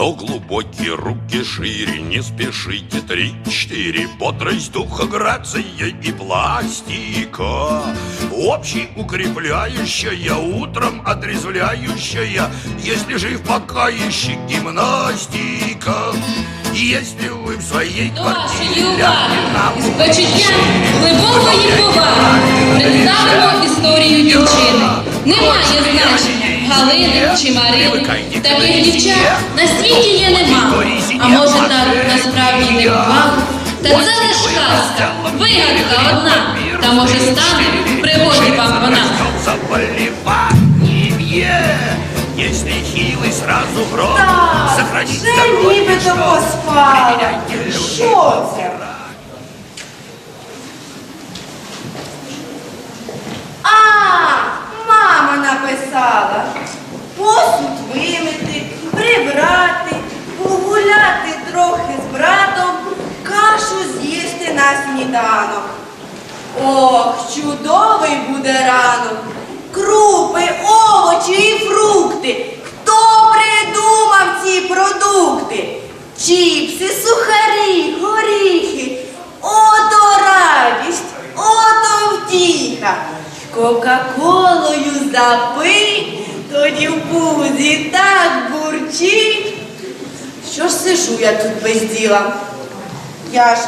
Кто глубокие руки шире, не спешите. Три-четыре, бодрость духа, грация и пластика. Общий укрепляющая, утром отрезвляющая. Если жив пока еще гимнастика. Если вы в своей із почуттям глибокої поваги представимо історію дівчини. Немає значення Галини чи Марини. Таких дівчат на світі є нема. А може так насправді не бувало? Та це лиш казка, вигадка одна. Та може стане пригоді вам вона. Если хилый сразу в рот Так, Сохранить здоровье что? поспала. Проверяйте. Що це? А, мама написала. Сніданок. Ох, чудовий буде ранок. Крупи, овочі і фрукти. Хто придумав ці продукти? Чіпси, сухарі, горіхи. Ото радість, ото втіха. Кока-колою запий, тоді в пузі так бурчить. Що ж сижу я тут без діла? Я ж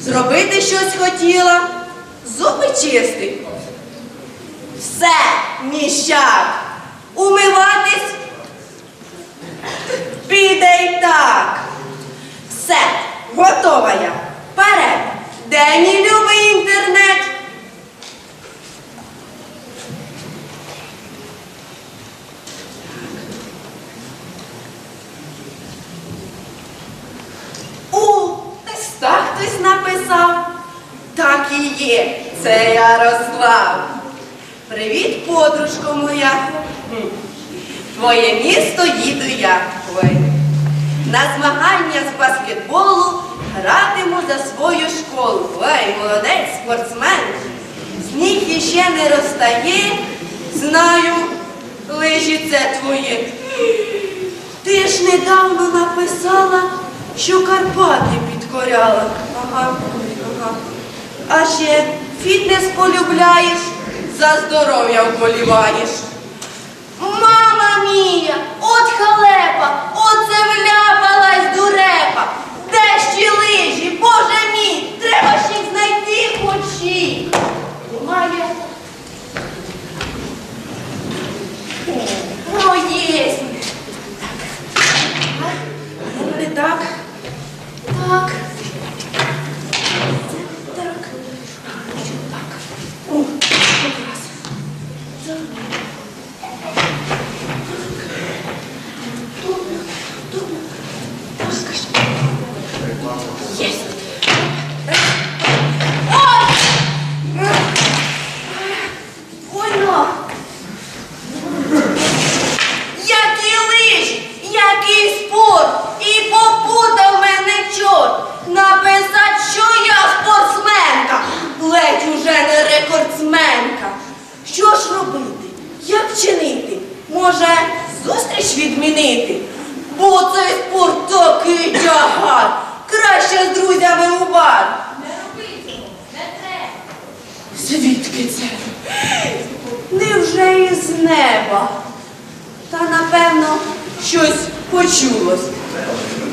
зробити щось хотіла, зуби чистить. Все, міщак, умиватись піде й так. Все, готова я. Вперед. Де мій любий інтернет? О, листа хтось написав. Так і є, це Ярослав. Привіт, подружко моя. Твоє місто їду я. На змагання з баскетболу гратиму за свою школу. Ой, молодець, спортсмен. Сніг іще не розтає. Знаю, лижі це твоє. Ти ж недавно написала, що Карпати підкоряла. Ага, ага. А ще фітнес полюбляєш, за здоров'я вболіваєш. Мама мія, от халепа, оце вляпалась дурепа. Де ті лижі, боже мій, треба ж їх знайти хочі. Немає. О, єсть. Так. Не так. Так. Так. Так. О, якраз. Єсть. Ой! Ой, ну. Які лижі, який спорт, і попутав мене чорт. Написать, що я спортсменка, ледь уже не рекордсменка. Що ж робити? Як вчинити? Може, зустріч відмінити? Бо цей спорт такий тягар. Краще з друзями у бар. Не роби цього, не треба. Звідки це? Невже із неба? Та напевно щось почулось.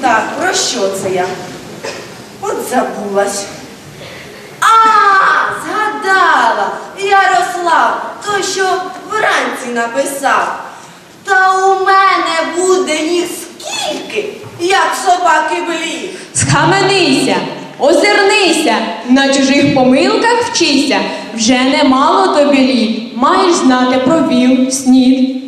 Так, про що це я? От забулась. А, згадала! Ярослав, той, що вранці написав. Та у мене буде їх скільки, як собаки бліг. Схаменися, озирнися, на чужих помилках вчися. Вже немало тобі літ, маєш знати про віл, снід.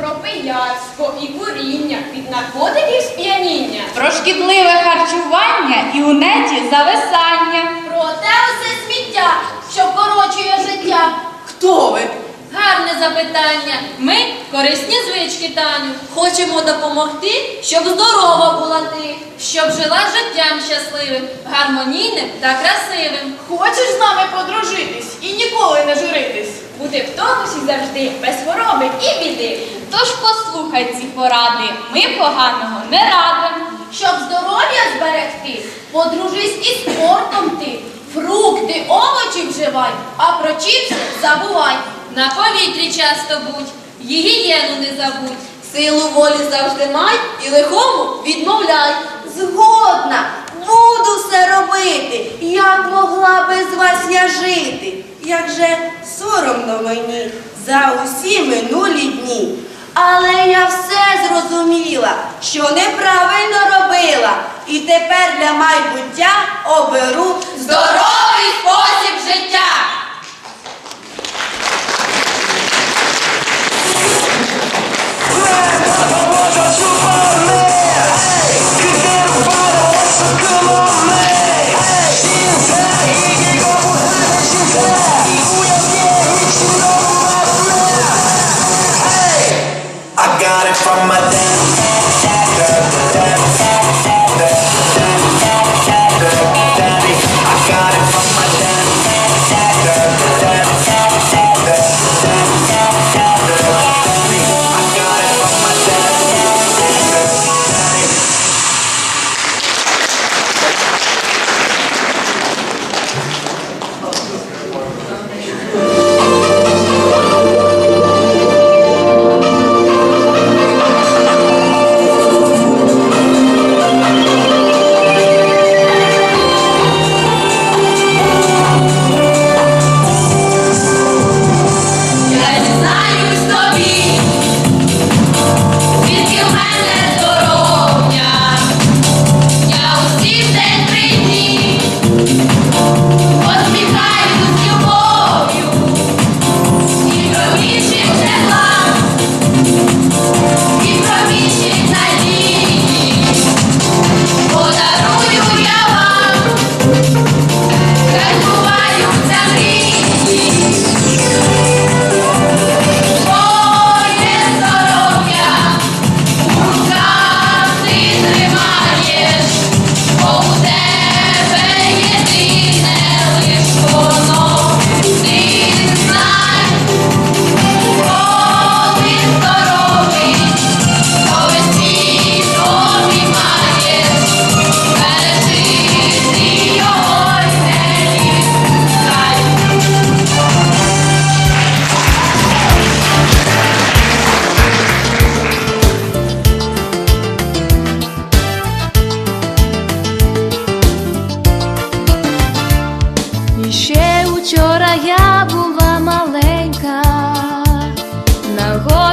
Про пияцтво і куріння, від наркотиків сп'яніння. Про шкідливе харчування і у неті зависання. Про те усе сміття, що порочує життя. Хто ви? Гарне запитання. Ми корисні звички, Таню. Хочемо допомогти, щоб здорова була ти, щоб жила життям щасливим, гармонійним та красивим. Хочеш з нами подружитись і ніколи не журитись? бути в тонусі завжди, без хвороби і біди. Тож послухай ці поради, ми поганого не радимо. Щоб здоров'я зберегти, подружись із спортом ти. Фрукти, овочі вживай, а про чіпси забувай. На повітрі часто будь, гігієну не забудь. Силу волі завжди май і лихому відмовляй. Згодна, буду все робити. Як могла без вас я жити? Як же соромно мені за усі минулі дні. Але я все зрозуміла, що неправильно робила. І тепер для майбуття оберу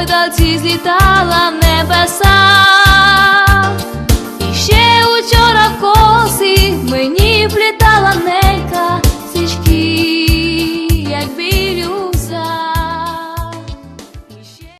гойдалці злітала небеса, і ще учора в коси мені плітала небеса.